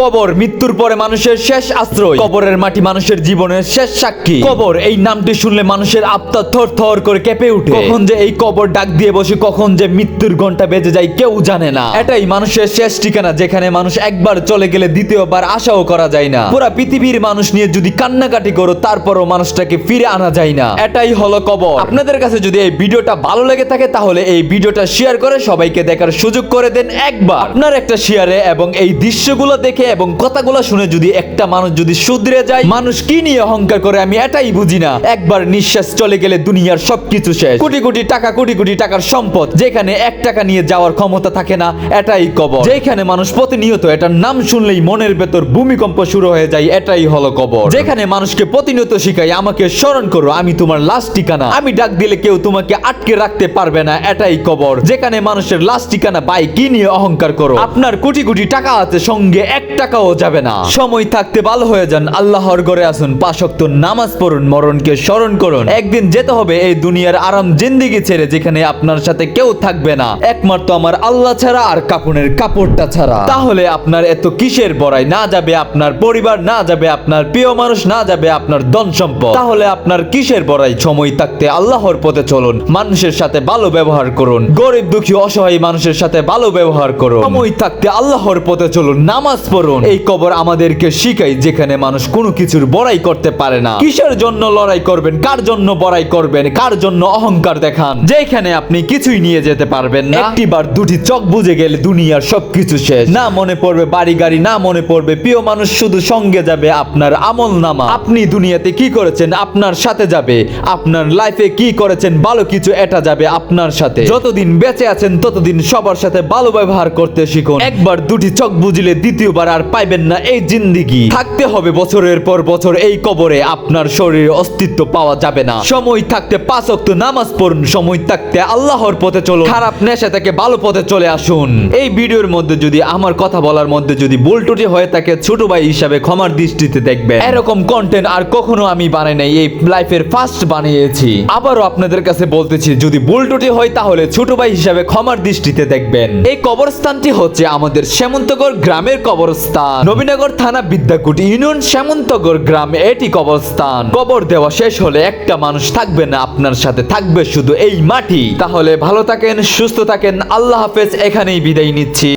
কবর, মৃত্যুর পরে মানুষের শেষ আশ্রয়। কবরের মাটি মানুষের জীবনের শেষ সাক্ষী। কবর, এই নামটি শুনলে মানুষের আত্মা থর থর করে কেঁপে উঠে। কখন যে এই কবর ডাক দিয়ে বসে, কখন যে মৃত্যুর ঘণ্টা বেজে যায়, কেউ জানে না। এটাই মানুষের শেষ ঠিকানা, যেখানে মানুষ একবার চলে গেলে দ্বিতীয়বার আশাও করা যায় না। পুরা পৃথিবীর মানুষ নিয়ে যদি কান্নাকাটি করো, তারপরও মানুষটাকে ফিরে আনা যায় না। এটাই হলো কবর। আপনাদের কাছে যদি এই ভিডিওটা ভালো লেগে থাকে, তাহলে এই ভিডিওটা শেয়ার করে সবাইকে দেখার সুযোগ করে দেন একবার। আপনার একটা শেয়ারে এবং এই দৃশ্যগুলো দেখে এবং কথাগুলো শুনে যদি একটা মানুষ যদি শুধরে যায়, মানুষ কি নিয়ে অহংকার করে আমি এটাই বুঝি না। একবার নিঃশ্বাস চলে গেলে দুনিয়ার সবকিছু শেষ। কোটি কোটি টাকা, কোটি কোটি টাকার সম্পদ, যেখানে এক টাকা নিয়ে যাওয়ার ক্ষমতা থাকে না, এটাই কবর। যেখানে মানুষ প্রতিনিয়ত এটার নাম শুনলেই মনের ভেতর ভূমিকম্প শুরু হয়ে যায়, এটাই হলো কবর। যেখানে মানুষকে প্রতিনিয়ত শিখাই আমাকে স্মরণ করো, আমি তোমার লাস্ট ঠিকানা। আমি ডাক দিলে কেউ তোমাকে আটকে রাখতে পারবে না, এটাই কবর। যেখানে মানুষের লাস্ট ঠিকানা বাই কি নিয়ে অহংকার করো? আপনার কোটি কোটি টাকা আছে, সঙ্গে এক টাকাও যাবে না। সময় থাকতে ভালো হয়ে যান, আল্লাহর ঘরে আসুন পাশক্ত নামাজ পড়ুন, মরণকে স্মরণ করুন। একদিন যেতে হবে এই দুনিয়ার আরাম জিন্দিগি ছেড়ে, যেখানে আপনার সাথে কেউ থাকবে না। একমাত্র আমার আল্লাহ ছাড়া আর কাপড়ের কাপড়টা ছাড়া। তাহলে আপনার এত কিসের বড়াই? না যাবে আপনার পরিবার, না যাবে আপনার প্রিয় মানুষ, না যাবে আপনার ধন সম্পদ। তাহলে আপনার কিসের বড়াই? সময় থাকতে আল্লাহর পথে চলুন, মানুষের সাথে ভালো ব্যবহার করুন। গরিব, দুঃখী, অসহায় মানুষের সাথে ভালো ব্যবহার করুন। সময় থাকতে আল্লাহর পথে চলুন, নামাজ পড়ুন। এই কবর আমাদেরকে শিখাই যেখানে মানুষ কোনো কিছুর বড়াই করতে পারে না। কিসের জন্য লড়াই করবেন? কার জন্য বড়াই করবেন? কার জন্য অহংকার দেখান? যেখানে আপনি কিছুই নিয়ে যেতে পারবেন না। একটিবার দুটি চোখ বুঝে গেলে দুনিয়ার সবকিছু শেষ। না মনে পড়বে বাড়ি গাড়ি, না মনে পড়বে প্রিয় মানুষ, শুধু সঙ্গে যাবে আপনার আমল নামা। আপনি দুনিয়াতে কি করেছেন? আপনার সাথে যাবে। আপনার লাইফে কি করেছেন? ভালো কিছু এটা যাবে আপনার সাথে। যতদিন বেঁচে আছেন, ততদিন সবার সাথে ভালো ব্যবহার করতে শিখুন। একবার দুটি চোখ বুঝলে দ্বিতীয়বার আর পাইবেন না এই জিন্দিগি। থাকতে হবে বছরের পর বছর এই কবরে, আপনার শরীরে অস্তিত্ব পাওয়া যাবে না। সময় থাকতে পাঁচ অক্ত নামাজ পড়ুন, সময় থাকতে আল্লাহর পথে চলুন। খারাপ নেশা থেকে ভালো পথে চলে আসুন। এই ভিডিওর মধ্যে যদি আমার কথা বলার মধ্যে যদি ভুল হয়ে থাকে, ছোট ভাই হিসাবে ক্ষমার দৃষ্টিতে দেখবেন। এরকম কন্টেন্ট আর কখনো আমি বানাই নাই, এই লাইফের ফার্স্ট বানিয়েছি। আবারও আপনাদের কাছে বলতেছি, যদি ভুল হয় তাহলে ছোট ভাই হিসাবে ক্ষমার দৃষ্টিতে দেখবেন। এই কবরস্থানটি হচ্ছে আমাদের শ্যামন্তগড় গ্রামের কবরস্থান। নবীনগর থানা বিদ্যাকুটি ইউনিয়ন শ্যামন্তগড় গ্রামে এটি কবরস্থান কবর দেওয়া শেষ হলে একটা মানুষ থাকবে না, আপনার সাথে থাকবে শুধু এই মাটি। তাহলে ভালো থাকেন, সুস্থ থাকেন, আল্লাহ হাফেজ, এখানেই বিদায় নিচ্ছি।